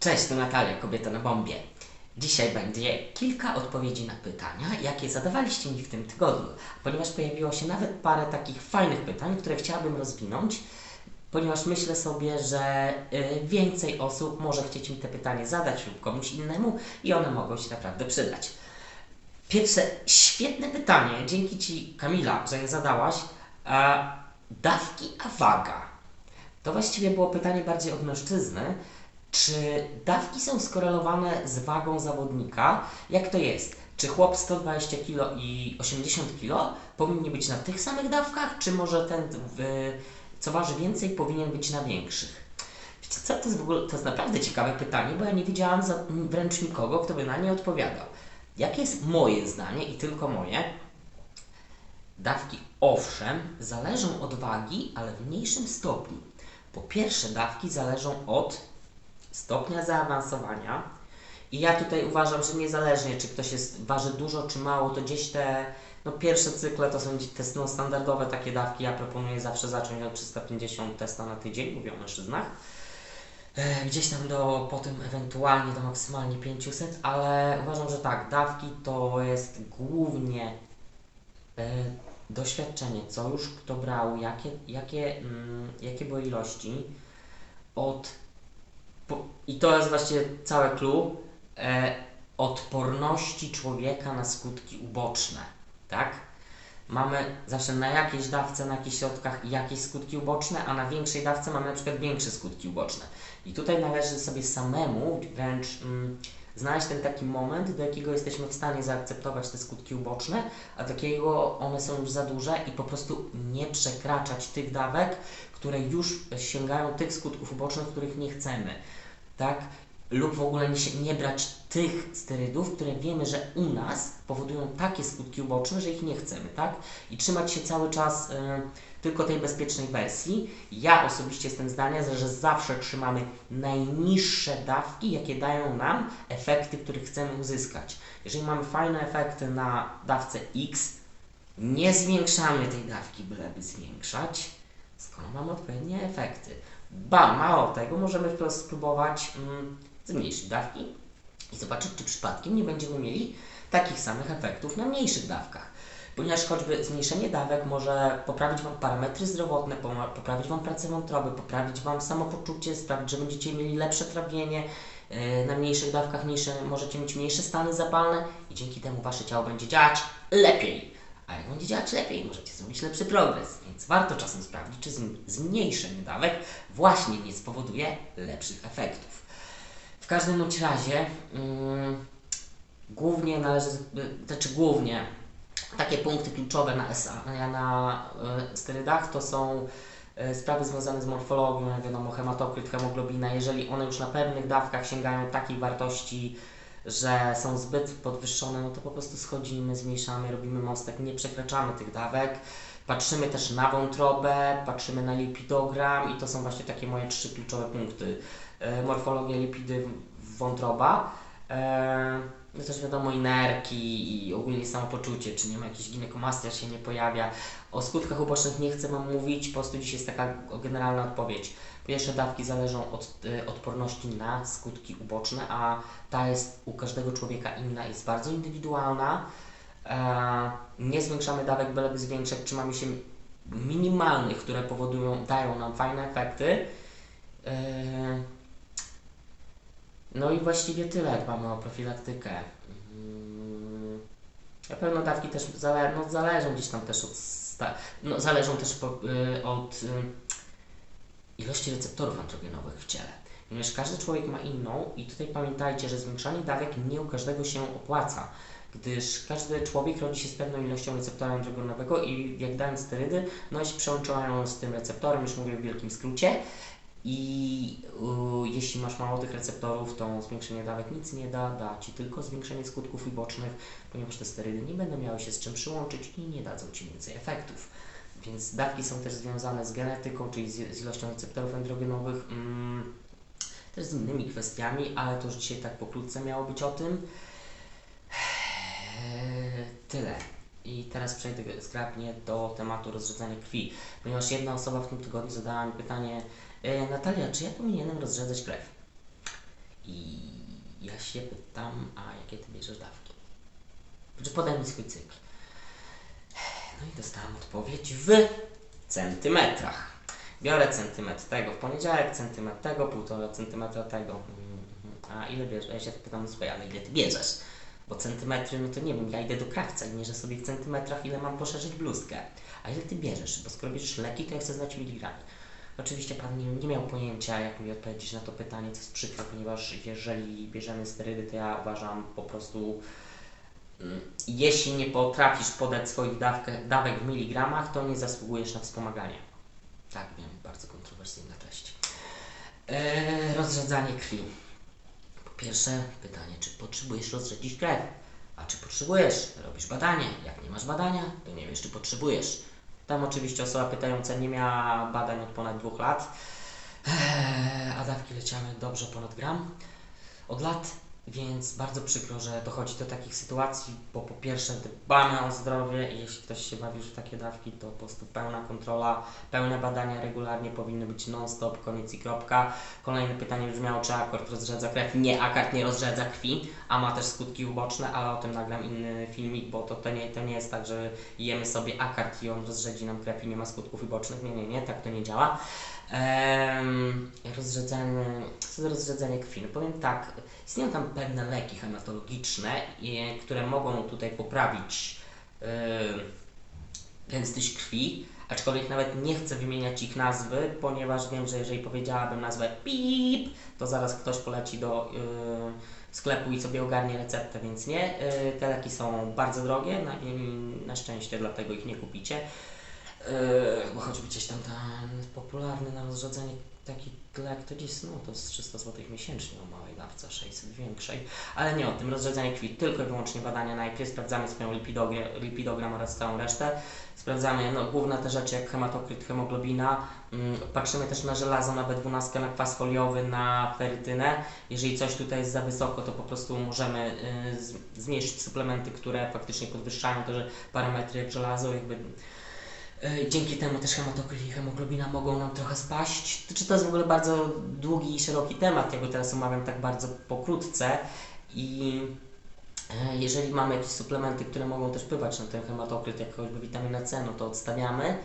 Cześć, to Natalia, kobieta na bombie. Dzisiaj będzie kilka odpowiedzi na pytania, jakie zadawaliście mi w tym tygodniu, ponieważ pojawiło się nawet parę takich fajnych pytań, które chciałabym rozwinąć, ponieważ myślę sobie, że y, więcej osób może chcieć mi te pytanie zadać lub komuś innemu i one mogą się naprawdę przydać. Pierwsze świetne pytanie, dzięki Ci Kamila, że je zadałaś. Dawki a waga. To właściwie było pytanie bardziej od mężczyzny. Czy dawki są skorelowane z wagą zawodnika? Jak to jest? Czy chłop 120 kg i 80 kg powinni być na tych samych dawkach, czy może ten, co waży więcej, powinien być na większych? Wiecie co, to jest w ogóle, to jest naprawdę ciekawe pytanie, bo ja nie widziałam za, wręcz nikogo, kto by na nie odpowiadał. Jakie jest moje zdanie i tylko moje? Dawki owszem zależą od wagi, ale w mniejszym stopniu. Po pierwsze, dawki zależą od stopnia zaawansowania. I ja tutaj uważam, że niezależnie czy ktoś jest, waży dużo czy mało, to gdzieś te no pierwsze cykle to są te no, standardowe takie dawki. Ja proponuję zawsze zacząć od 350 testa na tydzień, mówię o mężczyznach. E, gdzieś tam do potem ewentualnie do maksymalnie 500, ale uważam, że tak, dawki to jest głównie e, doświadczenie, co już kto brał, jakie, jakie, mm, jakie były ilości od i to jest właściwie całe clue e, odporności człowieka na skutki uboczne, tak? Mamy zawsze na jakiejś dawce, na jakichś środkach jakieś skutki uboczne, a na większej dawce mamy na przykład większe skutki uboczne. I tutaj należy sobie samemu wręcz mm, znaleźć ten taki moment, do jakiego jesteśmy w stanie zaakceptować te skutki uboczne, a takiego one są już za duże i po prostu nie przekraczać tych dawek, które już sięgają tych skutków ubocznych, których nie chcemy, tak? Lub w ogóle nie, nie brać tych sterydów, które wiemy, że u nas powodują takie skutki uboczne, że ich nie chcemy, tak? I trzymać się cały czas y, tylko tej bezpiecznej wersji. Ja osobiście jestem zdania, że zawsze trzymamy najniższe dawki, jakie dają nam efekty, które chcemy uzyskać. Jeżeli mamy fajne efekty na dawce X, nie zwiększamy tej dawki, byleby zwiększać, skoro mamy odpowiednie efekty. Ba, mało tego, możemy wprost spróbować mm, zmniejszyć dawki i zobaczyć, czy przypadkiem nie będziemy mieli takich samych efektów na mniejszych dawkach. Ponieważ choćby zmniejszenie dawek może poprawić Wam parametry zdrowotne, poprawić Wam pracę wątroby, poprawić Wam samopoczucie, sprawić, że będziecie mieli lepsze trawienie, yy, na mniejszych dawkach mniejsze, możecie mieć mniejsze stany zapalne i dzięki temu Wasze ciało będzie działać lepiej. A jak będzie działać lepiej, możecie zrobić lepszy progres, więc warto czasem sprawdzić, czy zm- zmniejszenie dawek właśnie nie spowoduje lepszych efektów. W każdym bądź razie, mm, głównie należy, znaczy głównie, takie punkty kluczowe na SA, na, y, sterydach to są y, sprawy związane z morfologią, wiadomo, hematokryt, hemoglobina. Jeżeli one już na pewnych dawkach sięgają takich wartości, że są zbyt podwyższone, no to po prostu schodzimy, zmniejszamy, robimy mostek, nie przekraczamy tych dawek. Patrzymy też na wątrobę, patrzymy na lipidogram i to są właśnie takie moje trzy kluczowe punkty. E, morfologia, lipidy, wątroba. E, no też wiadomo i nerki i ogólnie samopoczucie, czy nie ma jakiejś ginekomastia, się nie pojawia. O skutkach ubocznych nie chcę Wam mówić, po prostu dzisiaj jest taka generalna odpowiedź. Pierwsze dawki zależą od e, odporności na skutki uboczne, a ta jest u każdego człowieka inna, jest bardzo indywidualna. E, nie zwiększamy dawek, byleby zwiększać, trzymamy się minimalnych, które powodują, dają nam fajne efekty. No i właściwie tyle, mamy o profilaktykę. Mm, Na pewno dawki też zale, no, zależą gdzieś tam też od, no, zależą też po, y, od y, ilości receptorów antrogenowych w ciele. Ponieważ każdy człowiek ma inną i tutaj pamiętajcie, że zwiększanie dawek nie u każdego się opłaca, gdyż każdy człowiek rodzi się z pewną ilością receptora androgenowego i jak dając sterydy, no się przełączają z tym receptorem, już mówię w wielkim skrócie, i y, jeśli masz mało tych receptorów, to zwiększenie dawek nic nie da, da Ci tylko zwiększenie skutków ubocznych, ponieważ te sterydy nie będą miały się z czym przyłączyć i nie dadzą Ci więcej efektów. Więc dawki są też związane z genetyką, czyli z, z ilością receptorów androgenowych, mm, też z innymi kwestiami, ale to już dzisiaj tak pokrótce miało być o tym. Eee, Tyle. I teraz przejdę zgrabnie do tematu rozrzedzania krwi, ponieważ jedna osoba w tym tygodniu zadała mi pytanie, Natalia, czy ja powinienem rozrzedzać krew? I ja się pytam, a jakie ty bierzesz dawki? Czy podaj mi swój cykl. No i dostałam odpowiedź w centymetrach. Biorę centymetr tego w poniedziałek, centymetr tego, półtora centymetra tego. A ile bierzesz? Ja się pytam, słuchaj, ale ile ty bierzesz? Bo centymetry, no to nie wiem, ja idę do krawca i mierzę sobie w centymetrach, ile mam poszerzyć bluzkę. A ile ty bierzesz? Bo skoro bierzesz leki, to ja chcę znać miligramy. Oczywiście Pan nie, nie miał pojęcia, jak mi odpowiedzieć na to pytanie, co jest przykre, ponieważ jeżeli bierzemy sterydy, to ja uważam po prostu, mm, jeśli nie potrafisz podać swoich dawkę, dawek w miligramach, to nie zasługujesz na wspomaganie. Tak, wiem, bardzo kontrowersyjna treść. Eee, rozrzedzanie krwi. Po pierwsze pytanie, czy potrzebujesz rozrzedzić krew? A czy potrzebujesz? Robisz badanie. Jak nie masz badania, to nie wiesz, czy potrzebujesz. Tam oczywiście osoba pytająca nie miała badań od ponad dwóch lat, eee, a dawki leciały dobrze ponad gram. Od lat, więc bardzo przykro, że dochodzi do takich sytuacji, bo po pierwsze dbamy o zdrowie i jeśli ktoś się bawi w takie dawki, to po prostu pełna kontrola, pełne badania regularnie powinny być non-stop, koniec i kropka. Kolejne pytanie brzmiało, czy akord rozrzedza krew? Nie, akord nie rozrzedza krwi, a ma też skutki uboczne, ale o tym nagram inny filmik, bo to, to, nie, to nie jest tak, że jemy sobie akard i on rozrzedzi nam krew i nie ma skutków ubocznych. Nie, nie, nie, tak to nie działa. Ehm, co to rozrzedzanie krwi? No powiem tak, istnieją tam pewne leki hematologiczne, które mogą tutaj poprawić gęstość krwi, aczkolwiek nawet nie chcę wymieniać ich nazwy, ponieważ wiem, że jeżeli powiedziałabym nazwę PIP, to zaraz ktoś poleci do yy, sklepu i sobie ogarnie receptę, więc nie. Yy, te leki są bardzo drogie, na, na szczęście dlatego ich nie kupicie. Yy, bo choćby gdzieś tam ten popularny na rozrzedzenie taki lek to gdzieś, no to jest 300 zł miesięcznie o małej dawce, 600 większej, ale nie o tym, rozrzedzenie krwi, tylko i wyłącznie badania najpierw, sprawdzamy swoją lipidogram, lipidogram oraz całą resztę, sprawdzamy no, główne te rzeczy jak hematokryt, hemoglobina, mm, patrzymy też na żelazo, na B12, na kwas foliowy, na ferytynę, jeżeli coś tutaj jest za wysoko, to po prostu możemy y, z, zmniejszyć suplementy, które faktycznie podwyższają te parametry jak żelazo, jakby dzięki temu też hematokryt i hemoglobina mogą nam trochę spaść. Czy to jest w ogóle bardzo długi i szeroki temat, ja go teraz omawiam tak bardzo pokrótce i e, jeżeli mamy jakieś suplementy, które mogą też wpływać na ten hematokryt, jak choćby witamina C, no to odstawiamy.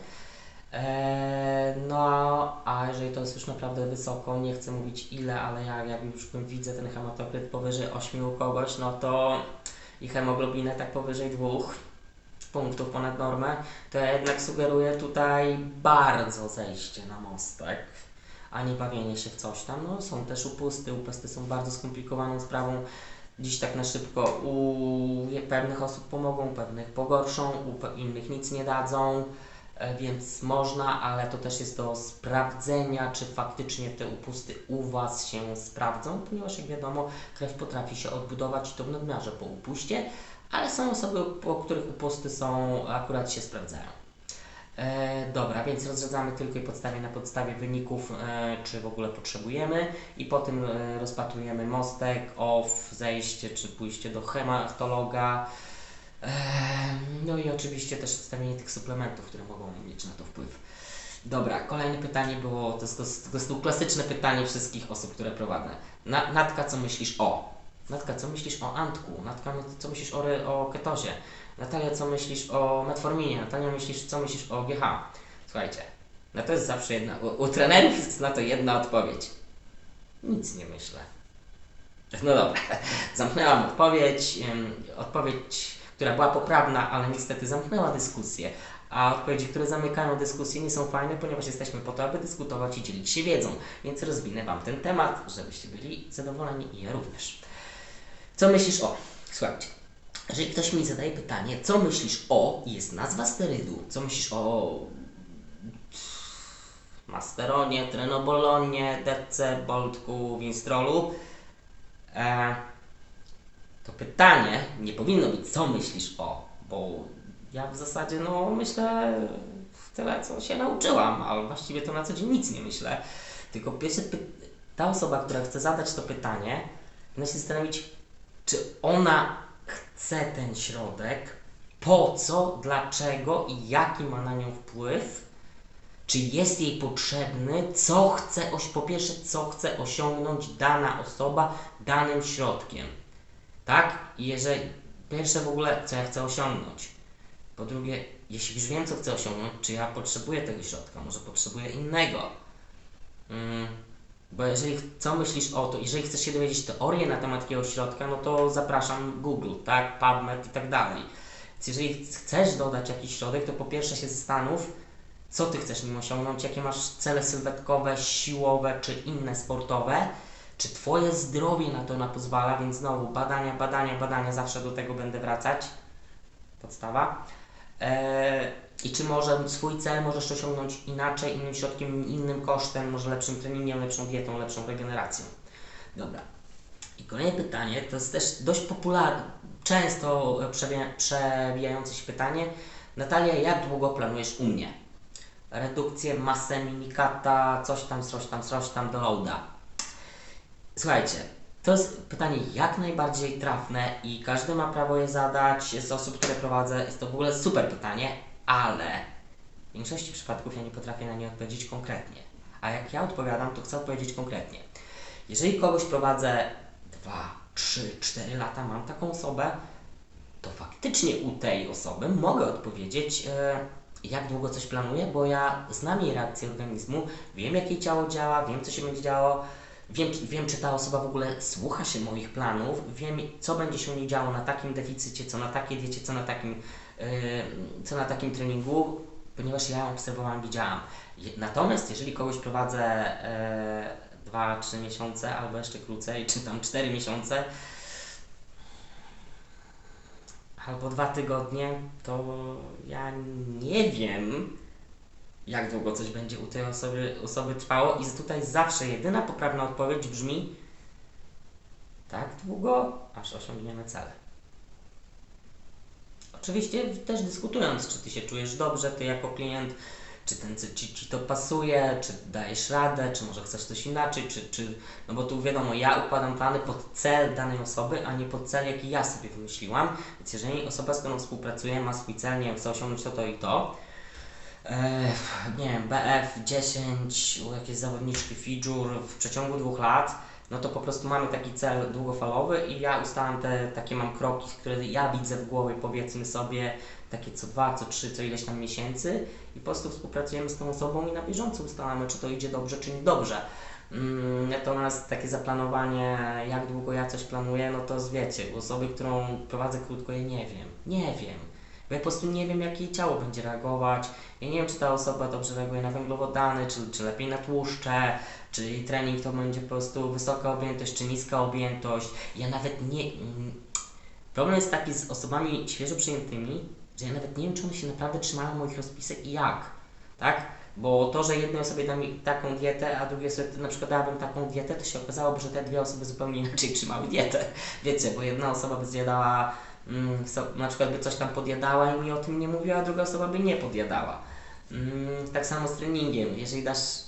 E, no a jeżeli to jest już naprawdę wysoko, nie chcę mówić ile, ale ja jak już widzę ten hematokryt powyżej 8 u kogoś, no to i hemoglobinę tak powyżej dwóch, punktów ponad normę, to ja jednak sugeruję tutaj bardzo zejście na mostek, a nie bawienie się w coś tam. No, są też upusty, upusty są bardzo skomplikowaną sprawą. Dziś tak na szybko u pewnych osób pomogą, pewnych pogorszą, u innych nic nie dadzą, e, więc można, ale to też jest do sprawdzenia, czy faktycznie te upusty u Was się sprawdzą, ponieważ jak wiadomo, krew potrafi się odbudować i to w nadmiarze po upuście, ale są osoby, po których upusty są, akurat się sprawdzają. E, dobra, więc rozrzedzamy tylko i podstawie na podstawie wyników, e, czy w ogóle potrzebujemy i potem e, rozpatrujemy mostek, off, zejście, czy pójście do hematologa. E, no i oczywiście też wstawienie tych suplementów, które mogą mieć na to wpływ. Dobra, kolejne pytanie było, to jest, to, jest, to jest klasyczne pytanie wszystkich osób, które prowadzę. Na, Natka, co myślisz o? Natka, co myślisz o Antku? Natka, co myślisz o, o ketozie? Natalia, co myślisz o metforminie? Natalia, myślisz, co myślisz o GH? Słuchajcie, no to jest zawsze jedna, u, u trenerów jest na to jedna odpowiedź. Nic nie myślę. No dobra, zamknęłam odpowiedź. Odpowiedź, która była poprawna, ale niestety zamknęła dyskusję. A odpowiedzi, które zamykają dyskusję, nie są fajne, ponieważ jesteśmy po to, aby dyskutować i dzielić się wiedzą. Więc rozwinę Wam ten temat, żebyście byli zadowoleni i ja również. Co myślisz o? Słuchajcie, jeżeli ktoś mi zadaje pytanie, co myślisz o, jest nazwa sterydu, co myślisz o Masteronie, Trenobolonie, DC, Boltku, Winstrolu, e, to pytanie nie powinno być, co myślisz o, bo ja w zasadzie, no, myślę tyle, co się nauczyłam, ale właściwie to na co dzień nic nie myślę. Tylko pierwsze, ta osoba, która chce zadać to pytanie, powinna się zastanowić, czy ona chce ten środek, po co, dlaczego i jaki ma na nią wpływ. czy jest jej potrzebny, co chce, po pierwsze, co chce osiągnąć dana osoba danym środkiem. Tak? I jeżeli, pierwsze w ogóle, co ja chcę osiągnąć. Po drugie, jeśli już wiem, co chcę osiągnąć, czy ja potrzebuję tego środka, może potrzebuję innego. Mm, bo jeżeli, co myślisz o to, jeżeli chcesz się dowiedzieć teorię na temat takiego środka, no to zapraszam Google, tak, PubMed i tak dalej. Więc jeżeli chcesz dodać jakiś środek, to po pierwsze się zastanów, co ty chcesz nim osiągnąć, jakie masz cele sylwetkowe, siłowe czy inne sportowe, czy twoje zdrowie na to pozwala, więc znowu badania, badania, badania, zawsze do tego będę wracać. Podstawa. Eee, I czy może swój cel możesz osiągnąć inaczej, innym środkiem, innym kosztem, może lepszym treningiem, lepszą dietą, lepszą regeneracją. Dobra. I kolejne pytanie, to jest też dość popularne, często przewija- przewijające się pytanie. Natalia, jak długo planujesz u mnie? Redukcję, masę, minikata, coś tam, coś tam, coś tam do loada. Słuchajcie, to jest pytanie jak najbardziej trafne i każdy ma prawo je zadać z osób, które prowadzę. Jest to w ogóle super pytanie, ale w większości przypadków ja nie potrafię na nie odpowiedzieć konkretnie. A jak ja odpowiadam, to chcę odpowiedzieć konkretnie. Jeżeli kogoś prowadzę 2, 3, 4 lata, mam taką osobę, to faktycznie u tej osoby mogę odpowiedzieć, e, jak długo coś planuję, bo ja znam jej reakcję organizmu, wiem jak jej ciało działa, wiem co się będzie działo, wiem, wiem czy ta osoba w ogóle słucha się moich planów, wiem co będzie się u niej działo na takim deficycie, co na takiej diecie, co na takim, co na takim treningu, ponieważ ja obserwowałam, widziałam. Natomiast jeżeli kogoś prowadzę e, 2-3 miesiące albo jeszcze krócej, czy tam 4 miesiące, albo dwa tygodnie, to ja nie wiem, jak długo coś będzie u tej osoby, osoby trwało. I tutaj zawsze jedyna poprawna odpowiedź brzmi tak długo, aż osiągniemy cele. Oczywiście też dyskutując, czy ty się czujesz dobrze, ty jako klient, czy ten ci, ci, to pasuje, czy dajesz radę, czy może chcesz coś inaczej, czy, czy no bo tu wiadomo, ja układam plany pod cel danej osoby, a nie pod cel, jaki ja sobie wymyśliłam. Więc jeżeli osoba, z którą współpracuję, ma swój cel, nie wiem, chce osiągnąć to, to i to, e, nie wiem, BF 10, u jakiejś zawodniczki Fidżur w przeciągu dwóch lat, no to po prostu mamy taki cel długofalowy i ja ustalam te, takie mam kroki, które ja widzę w głowie, powiedzmy sobie, takie co dwa, co trzy, co ileś tam miesięcy i po prostu współpracujemy z tą osobą i na bieżąco ustalamy, czy to idzie dobrze, czy niedobrze. Mm, Natomiast takie zaplanowanie, jak długo ja coś planuję, no to wiecie, u osoby, którą prowadzę krótko, ja nie wiem. Nie wiem. Bo ja po prostu nie wiem, jak jej ciało będzie reagować. Ja nie wiem, czy ta osoba dobrze reaguje na węglowodany, czy, czy lepiej na tłuszcze, czy jej trening to będzie po prostu wysoka objętość, czy niska objętość. Ja nawet nie. mm, Problem jest taki z osobami świeżo przyjętymi, że ja nawet nie wiem, czy one się naprawdę trzymają moich rozpisek i jak. Tak? Bo to, że jednej osobie dam taką dietę, a drugiej osobie na przykład dałabym taką dietę, to się okazałoby, że te dwie osoby zupełnie inaczej trzymały dietę. Wiecie, bo jedna osoba by zjadała, na przykład by coś tam podjadała i mi o tym nie mówiła, a druga osoba by nie podjadała. Mm, tak samo z treningiem. Jeżeli dasz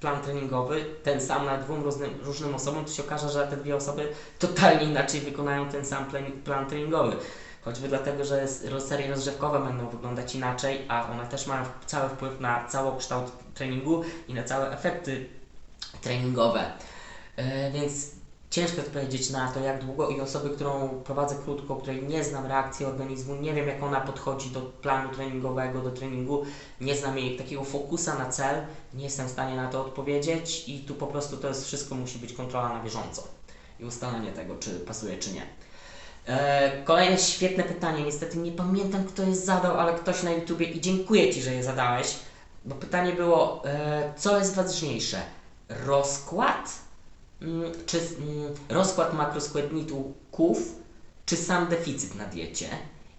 plan treningowy, ten sam na dwóm różnym, różnym osobom, to się okaże, że te dwie osoby totalnie inaczej wykonają ten sam plan, plan treningowy. Choćby dlatego, że serie rozgrzewkowe będą wyglądać inaczej, a one też mają cały wpływ na całokształt treningu i na całe efekty treningowe. E, więc ciężko odpowiedzieć na to, jak długo i osoby, którą prowadzę krótko, której nie znam reakcji organizmu, nie wiem jak ona podchodzi do planu treningowego, do treningu, nie znam jej takiego fokusa na cel, nie jestem w stanie na to odpowiedzieć i tu po prostu to jest wszystko, musi być kontrola na bieżąco i ustalenie tego, czy pasuje, czy nie. E, kolejne świetne pytanie. Niestety nie pamiętam, kto je zadał, ale ktoś na YouTubie i dziękuję Ci, że je zadałeś. Bo pytanie było, e, co jest ważniejsze? Rozkład? Mm, czy mm, rozkład makroskładników, czy sam deficyt na diecie?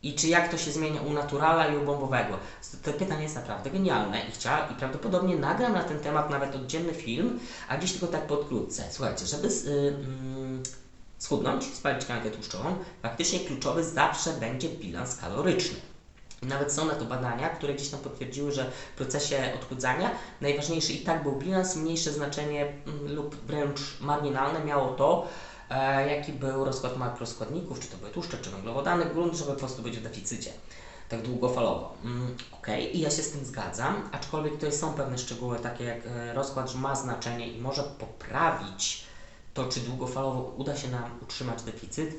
I czy jak to się zmienia u naturala i u bombowego? To pytanie jest naprawdę genialne i chciałam, i prawdopodobnie nagram na ten temat nawet oddzielny film, a dziś tylko tak podkrótce. Słuchajcie, żeby z, y, mm, schudnąć, spalić tkankę tłuszczową, faktycznie kluczowy zawsze będzie bilans kaloryczny. Nawet są na to badania, które gdzieś tam potwierdziły, że w procesie odchudzania najważniejszy i tak był bilans, mniejsze znaczenie mm, lub wręcz marginalne miało to, e, jaki był rozkład makroskładników, czy to były tłuszcze, czy węglowodany, grunt, żeby po prostu być w deficycie. tak długofalowo. Mm, Okej, i ja się z tym zgadzam, aczkolwiek tutaj są pewne szczegóły, takie jak e, rozkład, że ma znaczenie i może poprawić to, czy długofalowo uda się nam utrzymać deficyt,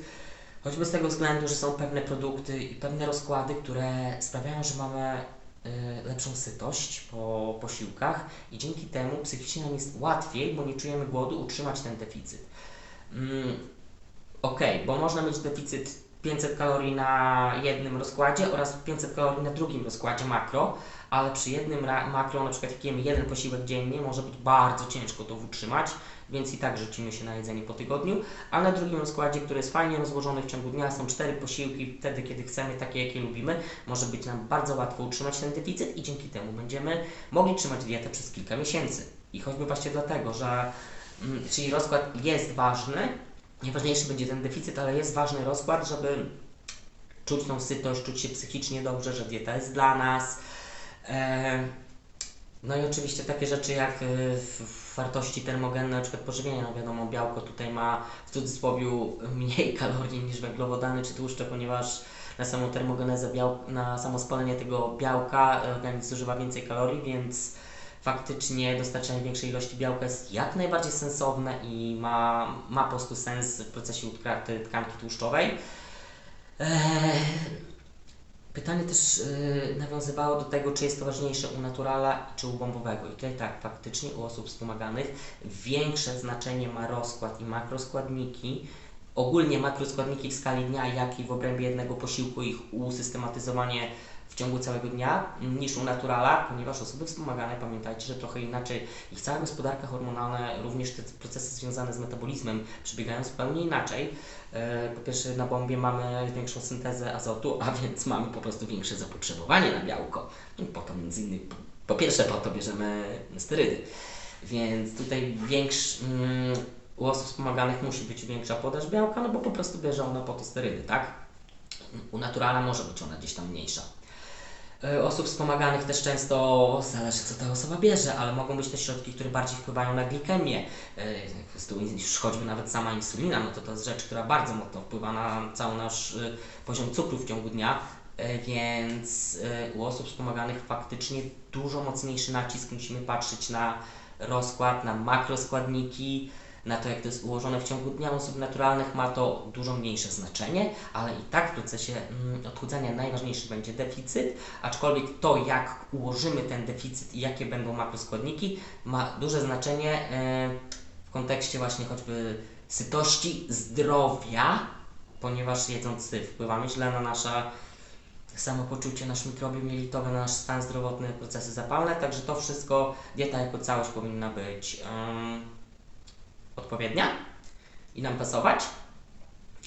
choćby z tego względu, że są pewne produkty i pewne rozkłady, które sprawiają, że mamy y, lepszą sytość po posiłkach i dzięki temu psychicznie nam jest łatwiej, bo nie czujemy głodu, utrzymać ten deficyt. Mm, Okej, bo można mieć deficyt 500 kalorii na jednym rozkładzie oraz 500 kalorii na drugim rozkładzie makro, ale przy jednym makro, na przykład jak jemy jeden posiłek dziennie, może być bardzo ciężko to utrzymać, więc i tak rzucimy się na jedzenie po tygodniu, a na drugim rozkładzie, który jest fajnie rozłożony w ciągu dnia, są cztery posiłki, wtedy kiedy chcemy, takie jakie lubimy, może być nam bardzo łatwo utrzymać ten deficyt i dzięki temu będziemy mogli trzymać dietę przez kilka miesięcy. I choćby właśnie dlatego, że mm, czyli rozkład jest ważny, Najważniejszy będzie ten deficyt, ale jest ważny rozkład, żeby czuć tą sytość, czuć się psychicznie dobrze, że dieta jest dla nas. E, no i oczywiście takie rzeczy jak w- wartości termogenne, na przykład pożywienia, no wiadomo, białko tutaj ma w cudzysłowie mniej kalorii niż węglowodany czy tłuszcze, ponieważ na samą termogenezę, biał, na samo spalenie tego białka organizm zużywa więcej kalorii, więc faktycznie dostarczanie większej ilości białka jest jak najbardziej sensowne i ma, ma po prostu sens w procesie utraty tkanki tłuszczowej. Eee, pytanie też yy, nawiązywało do tego, czy jest to ważniejsze u naturala czy u bombowego. I tutaj tak, faktycznie u osób wspomaganych większe znaczenie ma rozkład i makroskładniki, ogólnie makroskładniki w skali dnia, jak i w obrębie jednego posiłku, ich usystematyzowanie w ciągu całego dnia mm, niż u naturala, ponieważ osoby wspomagane, pamiętajcie, że trochę inaczej ich cała gospodarka hormonalna, również te procesy związane z metabolizmem przebiegają zupełnie inaczej. E, Po pierwsze na bombie mamy większą syntezę azotu, a więc mamy po prostu większe zapotrzebowanie na białko. I po to między innymi, po, pierwsze po to bierzemy sterydy. Więc tutaj większy, mm, u osób wspomaganych musi być większa podaż białka, no bo po prostu bierze ona po to sterydy, tak? U naturala może być ona gdzieś tam mniejsza. E, Osób wspomaganych też często zależy, co ta osoba bierze, ale mogą być też środki, które bardziej wpływają na glikemię. E, Już choćby nawet sama insulina, no to to jest rzecz, która bardzo mocno wpływa na cały nasz e, poziom cukru w ciągu dnia. Więc u osób wspomaganych faktycznie dużo mocniejszy nacisk musimy patrzeć na rozkład, na makroskładniki, na to, jak to jest ułożone w ciągu dnia. Osób naturalnych ma to dużo mniejsze znaczenie, ale i tak w procesie mm, odchudzania najważniejszy będzie deficyt, aczkolwiek to, jak ułożymy ten deficyt i jakie będą makroskładniki, ma duże znaczenie e, w kontekście właśnie choćby sytości, zdrowia, ponieważ jedząc wpływamy źle na nasze samopoczucie, nasz mikrobiom jelitowy, nasz stan zdrowotny, procesy zapalne, także to wszystko, dieta jako całość powinna być em, odpowiednia i nam pasować,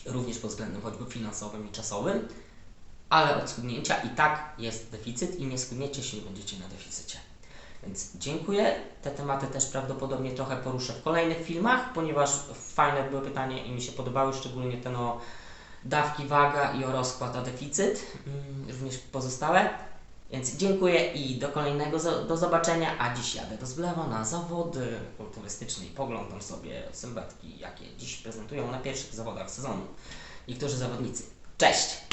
również pod względem choćby finansowym i czasowym, ale od schudnięcia i tak jest deficyt i nie schudniecie, jeśli będziecie na deficycie. Więc dziękuję. Te tematy też prawdopodobnie trochę poruszę w kolejnych filmach, ponieważ fajne były pytania i mi się podobały, szczególnie ten o dawki, waga i o rozkład, o deficyt, mm, również pozostałe. Więc dziękuję i do kolejnego do zobaczenia, a dziś jadę do Zblewa na zawody kulturystyczne i poglądam sobie sylwetki, jakie dziś prezentują na pierwszych zawodach sezonu niektórzy zawodnicy. Cześć!